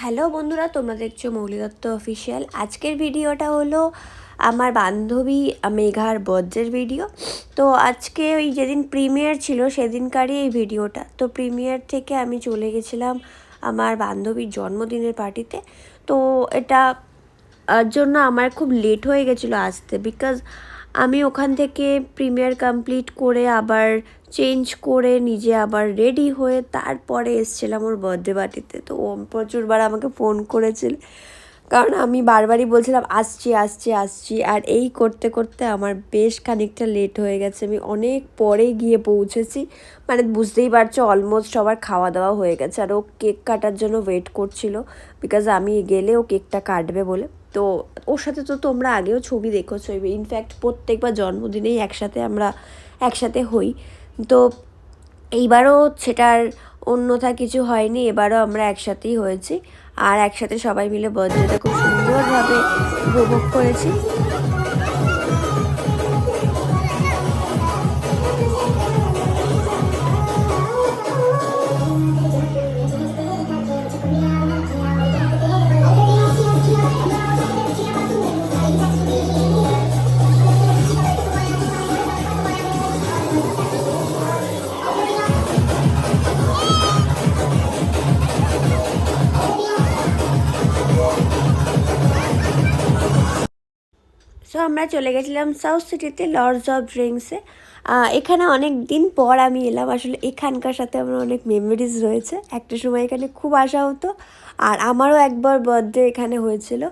Hello বন্ধুরা, তোমরা দেখছ মৌলি দত্ত অফিসিয়াল আজকের ভিডিওটা হলো আমার বান্ধবী মেঘার বজ্রের ভিডিও তো আজকে ওই যেদিন প্রিমিয়ার ছিল সেদিনকারই এই ভিডিওটা। তো প্রিমিয়ার থেকে আমি চলে গেছিলাম আমার বান্ধবীর জন্মদিনের পার্টিতে তো এটা জন্য আমার খুব লেট হয়ে গেছিল আসতে। বিকজ আমি ওখান থেকে প্রিমিয়ার কমপ্লিট করে আবার চেঞ্জ করে নিজে আবার রেডি হয়ে তারপরে এসছিলাম ওর বার্থডে পার্টিতে তো ও প্রচুরবার আমাকে ফোন করেছিল। কারণ আমি বারবারই বলছিলাম, আসছি আসছি আসছি। আর এই করতে করতে আমার বেশ খানিকটা লেট হয়ে গেছে। আমি অনেক পরে গিয়ে পৌঁছেছি। মানে বুঝতেই পারছ অলমোস্ট সবার খাওয়া দাওয়া হয়ে গেছে। আর ও কেক কাটার জন্য ওয়েট করছিল। বিকজ আমি গেলে ও কেকটা কাটবে বলে। তো ওর সাথে তো তোমরা আগেও ছবি দেখেছ। ইনফ্যাক্ট প্রত্যেকবার জন্মদিনেই একসাথে আমরা একসাথে হই। তো এইবারও সেটার অন্যথা কিছু হয়নি, এবারও আমরা একসাথেই হয়েছি। আর একসাথে সবাই মিলে বার্থডেটা খুব সুন্দরভাবে উপভোগ করেছি। সো আমরা চলে গেছিলাম সাউথ সিটিতে লর্ডস অফ ড্রিঙ্কসে এখানে অনেক দিন পর আমি এলাম। আসলে এখানকার সাথে আমার অনেক মেমোরিজ রয়েছে। একটা সময় এখানে খুব আসা হতো। আর আমারও একবার বার্থডে এখানে হয়েছিল।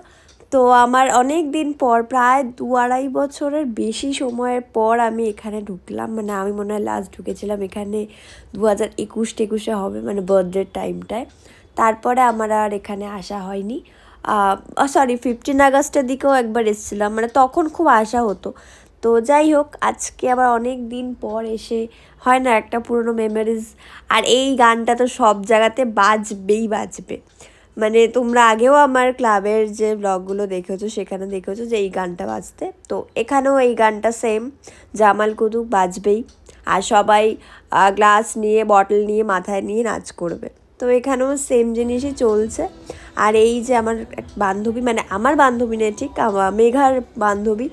তো আমার অনেক দিন পর, প্রায় দু আড়াই বছরের বেশি সময়ের পর আমি এখানে ঢুকলাম। মানে আমি মনে হয় লাস্ট ঢুকেছিলাম এখানে দু হাজার একুশ টেকুশে হবে মানে বার্থডের টাইমটায় তারপরে আমার আর এখানে আসা হয়নি। সরি ফিফটিন আগস্টের দিকেও একবার এসেছিলাম। মানে তখন খুব আশা হতো। তো যাই হোক, আজকে আবার অনেক দিন পর এসে হয় না একটা পুরনো মেমোরিজ আর এই গানটা তো সব জায়গাতে বাজবেই বাজবে। মানে তোমরা আগেও আমার ক্লাবের যে ব্লগগুলো দেখেছ, সেখানে দেখেছ যে এই গানটা বাজতে। তো এখানেও এই গানটা সেম জামাল কুদু বাজবেই। আর সবাই গ্লাস নিয়ে বটল নিয়ে, মাথায় নিয়ে নাচ করবে। তো এখানেও সেম জিনিসই চলছে। আর এই যে আমার এক বান্ধবী মানে আমার বান্ধবী নেই ঠিক? মেঘার বান্ধবী,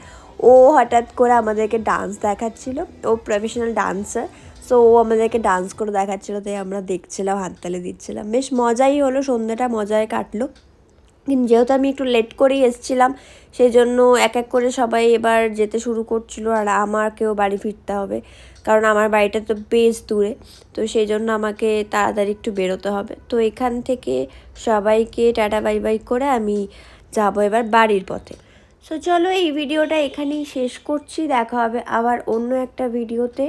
ও হঠাৎ করে আমাদেরকে ডান্স দেখাচ্ছিল। ও প্রফেশনাল ডান্সার সো ও আমাদেরকে ডান্স করে দেখাচ্ছিল, তাই আমরা দেখছিলাম, হাততালি দিচ্ছিলাম। বেশ মজাই হলো, সন্ধ্যাটা মজায় কাটলো। কিন্তু যেহেতু আমি একটু লেট করেই এসেছিলাম সেই জন্য এক এক করে সবাই এবার যেতে শুরু করছিল আর আমাকেও বাড়ি ফিরতে হবে, কারণ আমার বাড়িটা তো বেশ দূরে, তো সেই জন্য আমাকে তাড়াতাড়ি একটু বেরোতে হবে। তো এখান থেকে সবাইকে টাটা বাই বাই করে আমি যাব এবার বাড়ির পথে। সো চলো এই ভিডিওটা এখানেই শেষ করছি, দেখা হবে আবার অন্য একটা ভিডিওতে।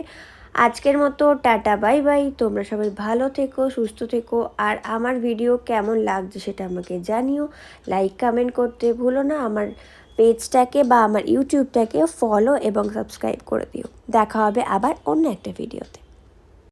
আজকের মতো টাটা, বাই বাই। তোমরা সবাই ভালো থেকো, সুস্থ থেকো। আর আমার ভিডিও কেমন লাগছে সেটা আমাকে জানিও। লাইক কমেন্ট করতে ভুলো না। আমার পেজটাকে বা আমার ইউটিউবটাকে ফলো এবং সাবস্ক্রাইব করে দিও। দেখা হবে আবার অন্য একটা ভিডিওতে